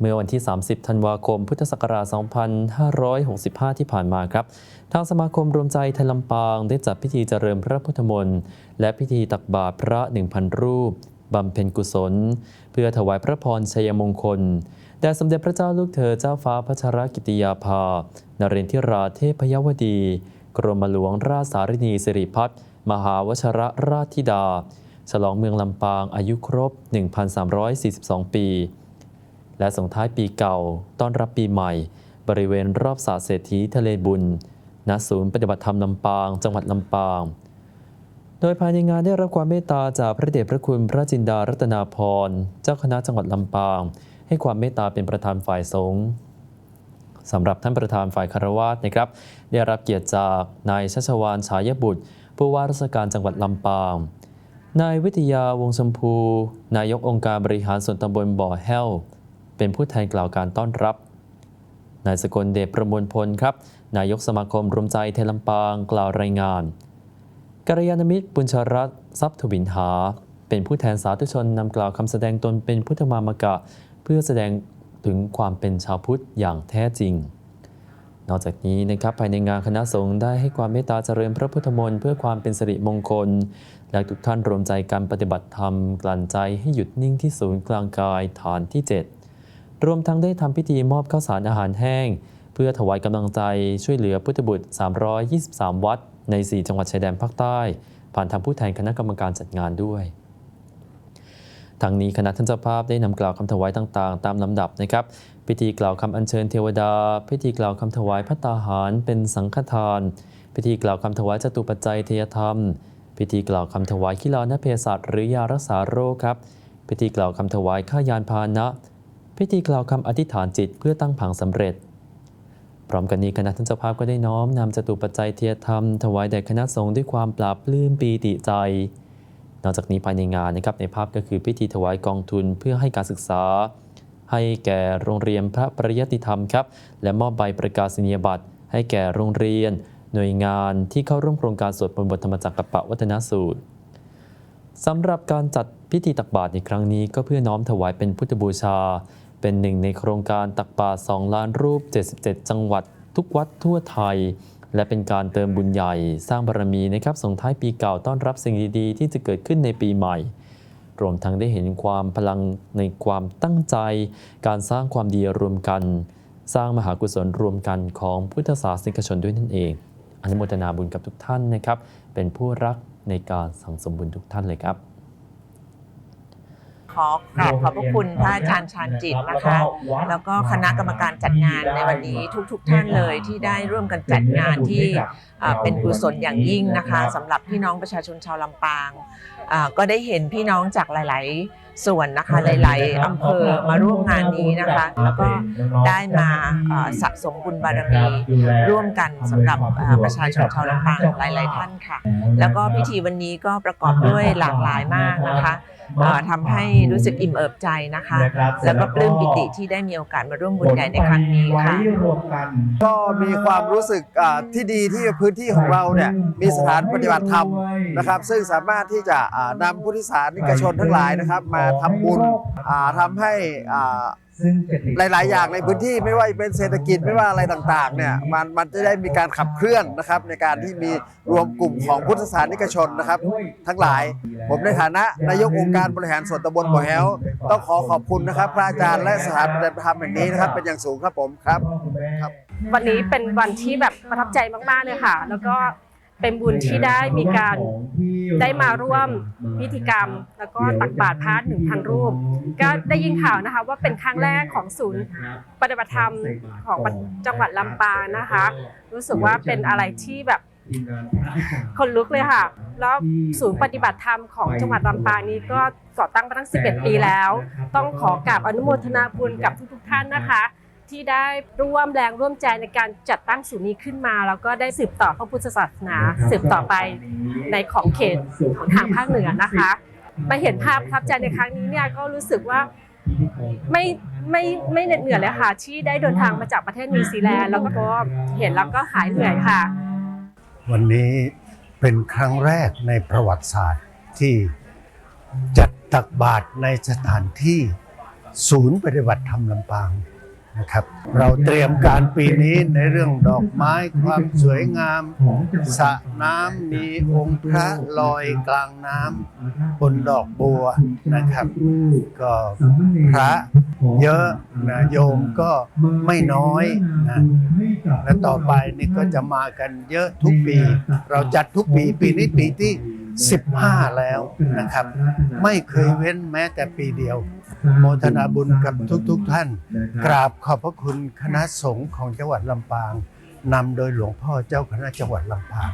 เมื่อวันที่ 30 ธันวาคม พุทธศักราช 2565 ที่ผ่านมาครับ ทางสมาคมรวมใจไทยลำปางได้จัดพิธีเจริญพระพุทธมนต์และพิธีตักบาตรพระ 1,000 รูปบำเพ็ญกุศล เพื่อถวายพระพรชัยมงคลแด่สมเด็จพระเจ้าลูกเธอเจ้าฟ้าพัชรกิติยาภา นเรนทิราเทพยวดี กรมหลวงราชสารินีสิริพัฒน์มหาวชรราชธิดา ฉลองเมืองลำปางอายุครบ 1,342 ปี และส่งท้ายปีเก่าต้อนรับปีใหม่ บริเวณรอบสระเศรษฐีทะเลบุญ ณ ศูนย์ปฏิบัติธรรมลำปาง จังหวัดลำปาง โดยภายในงานได้รับความเมตตาจากพระเดชพระคุณพระจินดารัตนาพร เจ้าคณะจังหวัดลำปาง ให้ความเมตตาเป็นประธานฝ่ายสงฆ์สำหรับท่านประธานฝ่ายคารวาสนะครับ ได้รับเกียรติจากนายชัชวานฉายบุตร ผู้ว่าราชการจังหวัดลำปาง นายวิทยาวงชมพู นายกองค์การบริหารส่วนตำบลบ่อแห้ว เป็นผู้แทนกล่าวการต้อนรับ นายสกลเดชประมวลพลครับ นายกสมาคมรวมใจเทลำปางกล่าวรายงานกัลยาณมิตรบุญชรัตทรัพย์ทวินหา เป็นผู้แทนสาธุชนนำกล่าวคำแสดงตนเป็นพุทธมามกะ เพื่อแสดงถึงความเป็นชาวพุทธอย่างแท้จริง นอกจากนี้นะครับภายในงานคณะสงฆ์ได้ให้ความเมตตาเจริญพระพุทธมนต์เพื่อความเป็นสิริมงคล และทุกท่านรวมใจการปฏิบัติธรรม กลั่นใจให้หยุดนิ่งที่ศูนย์กลางกายฐานที่ 7 รวมทั้งได้ทำพิธีมอบข้าวสารอาหารแห้ง เพื่อถวายกำลังใจช่วยเหลือพุทธบุตร 323 วัด ใน 4 จังหวัดชายแดนภาคใต้ ผ่านทางผู้แทนคณะกรรมการจัดงานด้วยทางนี้คณะท่านเจ้าภาพได้นำกล่าวคำถวายต่างๆ ตามลำดับนะครับ พิธีกล่าวคำอัญเชิญเทวดา พิธีกล่าวคำถวายพระตาหารเป็นสังฆทาน พิธีกล่าวคำถวายจตุปัจจัยเทยธรรม พิธีกล่าวคำถวายคิลานเภสัชหรือยารักษาโรคครับ พิธีกล่าวคำถวายข้ายานพาหนะ พิธีกล่าวคำอธิษฐานจิตเพื่อตั้งผังสำเร็จ พร้อมกันนี้คณะท่านเจ้าภาพก็ได้น้อมนำจตุปัจจัยเทียธรรม ถวายแด่คณะสงฆ์ด้วยความปราบปลื้มปีติใจ นอกจากนี้ภายในงานนะครับในภาพก็คือพิธีถวายกองทุนเพื่อให้การศึกษา ให้แก่โรงเรียนพระปริยติธรรมครับและมอบใบประกาศนียบัตรให้แก่โรงเรียน หน่วยงานที่เข้าร่วมโครงการสวดมนต์บทธรรมจักรปะวัฒนสูตรสำหรับการจัดพิธีตักบาตรในครั้งนี้ก็เพื่อน้อมถวายเป็นพุทธบูชา เป็นหนึ่งในโครงการตักบาตร2ล้านรูป 77 จังหวัด ทุกวัดทั่วไทย และเป็นการเติมบุญใหญ่สร้างบารมีนะครับส่งท้ายปีเก่าต้อนรับสิ่งดีๆ ที่จะเกิดขึ้นในปีใหม่ รวมทั้งได้เห็นความพลังในความตั้งใจ การสร้างความดีรวมกัน สร้างมหากุศลรวมกันของพุทธศาสนิกชนด้วยนั่นเองอนุโมทนาบุญกับทุกท่านนะครับ เป็นผู้รักในการสังสมบุญทุกท่านเลยครับ ขอกราบขอบพระคุณพระอาจารย์ชาญจิตนะคะ แล้วก็คณะกรรมการจัดงานในวันนี้ทุก ๆทท่านเลยที่ได้ร่วมกันจัดงานที่อ่าเป็นกุศลอย่างยิ่งนะคะสำหรับพี่น้องประชาชนชาวลำปางอ่าก็ได้เห็นพี่น้องจากหลาย ๆ ส่วนนะคะหลาย ๆอำเภอมาร่วมงานนี้นะคะ แล้วก็ได้มาอ่าสะสมบุญบารมีร่วมกันสำหรับอ่าประชาชนชาวลำปางหลาย ๆ ท่านค่ะ แล้วก็พิธีวันนี้ก็ประกอบด้วยหลากหลายมากนะคะเอ่อทำให้รู้สึกอิ่มเอิบใจนะคะแล้วก็ปลื้มปิติที่ได้มีโอกาสมาร่วมบุญใหญ่ในครั้งนี้ค่ะก็มีความรู้สึกอ่าที่ดีที่พื้นที่ของเราเนี่ยมีสถานปฏิบัติธรรมนะครับ ซึ่งสามารถที่จะอ่านำพุทธิสานิกชนทั้งหลายนะครับ มาทำบุญอ่าทำให้อ่า หลาย ๆ อย่างในพื้นที่ไม่ว่าจะเป็นเศรษฐกิจไม่ว่าอะไรต่างๆเนี่ยมันมันจะได้มีการขับเคลื่อนนะครับในการที่มีรวมกลุ่มของพุทธศาสนิกชนนะครับ ทั้งหลาย ผมในฐานะนายกองค์การบริหารส่วนตำบลบ่อแฮวต้องขอขอบคุณนะครับ พระอาจารย์และสถานปฏิบัติธรรมแห่งนี้นะครับเป็นอย่างสูงครับผมครับ วันนี้เป็นวันที่แบบประทับใจมากๆเลยค่ะ แล้วก็ เป็นบุญที่ได้มีการได้มาร่วมพิธีกรรม แล้วก็ตักบาตรพระหนึ่งพันรูป ก็ได้ยินข่าวนะคะว่าเป็นครั้งแรกของศูนย์ปฏิบัติธรรมของจังหวัดลำปางนะคะ รู้สึกว่าเป็นอะไรที่แบบคนลุกเลยค่ะ แล้วศูนย์ปฏิบัติธรรมของจังหวัดลำปางนี้ก็ก่อตั้งมาตั้ง 11 ปีแล้ว ต้องขอกราบอนุโมทนาบุญกับทุกๆท่านนะคะ ที่ได้ร่วมแรงร่วมใจในการจัดตั้งศูนย์นี้ขึ้นมา แล้วก็ได้สืบต่อพระพุทธศาสนา สืบต่อไปในของเขตของทางภาคเหนือนะคะมาเห็นภาพประทับใจในครั้งนี้เนี่ยก็รู้สึกว่าไม่ไม่ไม่เหน็ดเหนื่อยเลยค่ะที่ได้เดินทางมาจากประเทศนิวซีแลนด์แล้วก็เห็นแล้วก็หายเหนื่อยค่ะ วันนี้เป็นครั้งแรกในประวัติศาสตร์ที่จัดตักบาตรในสถานที่ศูนย์ปฏิบัติธรรมลำปาง นะครับ เราเตรียมการปีนี้ในเรื่องดอกไม้ความสวยงามสระน้ำมีองค์พระลอยกลางน้ำบนดอกบัวนะครับ ก็พระเยอะนะโยมก็ไม่น้อยนะและต่อไปนี่ก็จะมากันเยอะทุกปี เราจัดทุกปีปีนี้ปีที่ 15 แล้วนะครับ ไม่เคยเว้นแม้แต่ปีเดียว โมทนาบุญกับทุกๆทท่าน กราบขอบพระคุณคณะสงฆ์ของจังหวัดลำปางนำโดยหลวงพ่อเจ้าคณะจังหวัดลำปาง